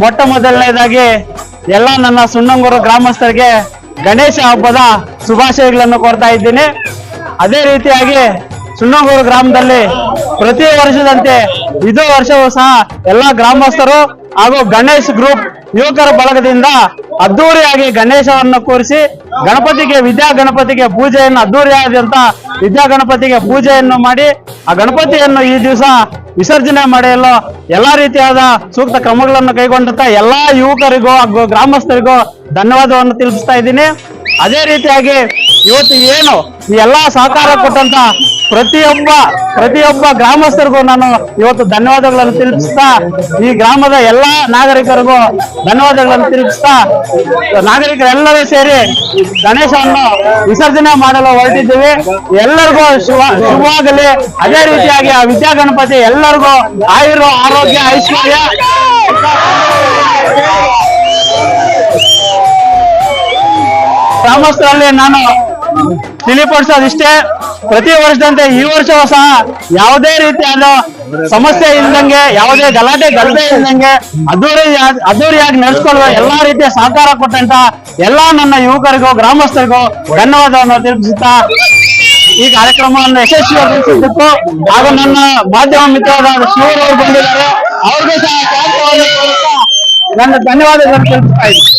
ಮೊಟ್ಟ ಮೊದಲನೇದಾಗಿ ಎಲ್ಲ ನನ್ನ ಸುಣ್ಣಂಗೂರು ಗ್ರಾಮಸ್ಥರಿಗೆ ಗಣೇಶ ಹಬ್ಬದ ಶುಭಾಶಯಗಳನ್ನು ಕೋರ್ತಾ ಇದ್ದೀನಿ. ಅದೇ ರೀತಿಯಾಗಿ ಸುಣ್ಣಂಗೂರು ಗ್ರಾಮದಲ್ಲಿ ಪ್ರತಿ ವರ್ಷದಂತೆ ಇದು ವರ್ಷವೂ ಸಹ ಎಲ್ಲ ಗ್ರಾಮಸ್ಥರು ಹಾಗೂ ಗಣೇಶ್ ಗ್ರೂಪ್ ಯುವಕರ ಬಳಗದಿಂದ ಅದ್ದೂರಿಯಾಗಿ ಗಣೇಶವನ್ನು ಕೂರಿಸಿ ಗಣಪತಿಗೆ ವಿದ್ಯಾ ಗಣಪತಿಗೆ ಪೂಜೆಯನ್ನು ಅದ್ದೂರಿಯಾದಂತ ವಿದ್ಯಾ ಗಣಪತಿಗೆ ಪೂಜೆಯನ್ನು ಮಾಡಿ ಆ ಗಣಪತಿಯನ್ನು ಈ ದಿವಸ ವಿಸರ್ಜನೆ ಮಾಡಲು ಎಲ್ಲಾ ರೀತಿಯಾದ ಸೂಕ್ತ ಕ್ರಮಗಳನ್ನು ಕೈಗೊಂಡಂತ ಎಲ್ಲಾ ಯುವಕರಿಗೂ ಹಾಗೂ ಗ್ರಾಮಸ್ಥರಿಗೂ ಧನ್ಯವಾದವನ್ನು ತಿಳಿಸ್ತಾ ಇದ್ದೀನಿ. ಅದೇ ರೀತಿಯಾಗಿ ಇವತ್ತು ಏನು ಈ ಎಲ್ಲಾ ಸಹಕಾರ ಕೊಟ್ಟಂತ ಪ್ರತಿಯೊಬ್ಬ ಪ್ರತಿಯೊಬ್ಬ ಗ್ರಾಮಸ್ಥರಿಗೂ ನಾನು ಇವತ್ತು ಧನ್ಯವಾದಗಳನ್ನು ತಿಳಿಸ್ತಾ, ಈ ಗ್ರಾಮದ ಎಲ್ಲಾ ನಾಗರಿಕರಿಗೂ ಧನ್ಯವಾದಗಳನ್ನು ತಿಳಿಸ್ತಾ, ನಾಗರಿಕರೆಲ್ಲರೂ ಸೇರಿ ಗಣೇಶವನ್ನು ವಿಸರ್ಜನೆ ಮಾಡಲು ಹೊರಟಿದ್ದೀವಿ. ಎಲ್ಲರಿಗೂ ಶುಭವಾಗಲಿ. ಅದೇ ರೀತಿಯಾಗಿ ಆ ವಿದ್ಯಾ ಗಣಪತಿ ಎಲ್ಲರಿಗೂ ಆಯುರ್ ಆರೋಗ್ಯ, ಐಶ್ವರ್ಯ. ಗ್ರಾಮಸ್ಥರಲ್ಲಿ ನಾನು ತಿಳಿಪಡಿಸೋದಿಷ್ಟೇ, ಪ್ರತಿ ವರ್ಷದಂತೆ ಈ ವರ್ಷವೂ ಸಹ ಯಾವುದೇ ರೀತಿಯಾದ ಸಮಸ್ಯೆ ಇಲ್ದಂಗೆ, ಯಾವುದೇ ಗಲಾಟೆ ಗಲಭೆ ಇಲ್ದಂಗೆ ಅದ್ದೂರಿ ಅದ್ದೂರಿಯಾಗಿ ನಡೆಸ್ಕೊಳ್ಳುವ ಎಲ್ಲಾ ರೀತಿಯ ಸಹಕಾರ ಕೊಟ್ಟಂತ ಎಲ್ಲಾ ನನ್ನ ಯುವಕರಿಗೂ, ಗ್ರಾಮಸ್ಥರಿಗೂ ಧನ್ಯವಾದವನ್ನು ತಿಳಿಸುತ್ತಾ ಈ ಕಾರ್ಯಕ್ರಮವನ್ನು ಯಶಸ್ವಿಗೊಳಿಸಿದ್ದಕ್ಕೂ ಹಾಗೂ ನನ್ನ ಮಾಧ್ಯಮ ಮಿತ್ರರಾದ ಶಿವರು ಬಂದಿದ್ದಾರೆ, ಅವ್ರಿಗೂ ಸಹ ನನ್ನ ಧನ್ಯವಾದಗಳನ್ನು ತಿಳಿಸ್ತಾ ಇದ್ದೀನಿ.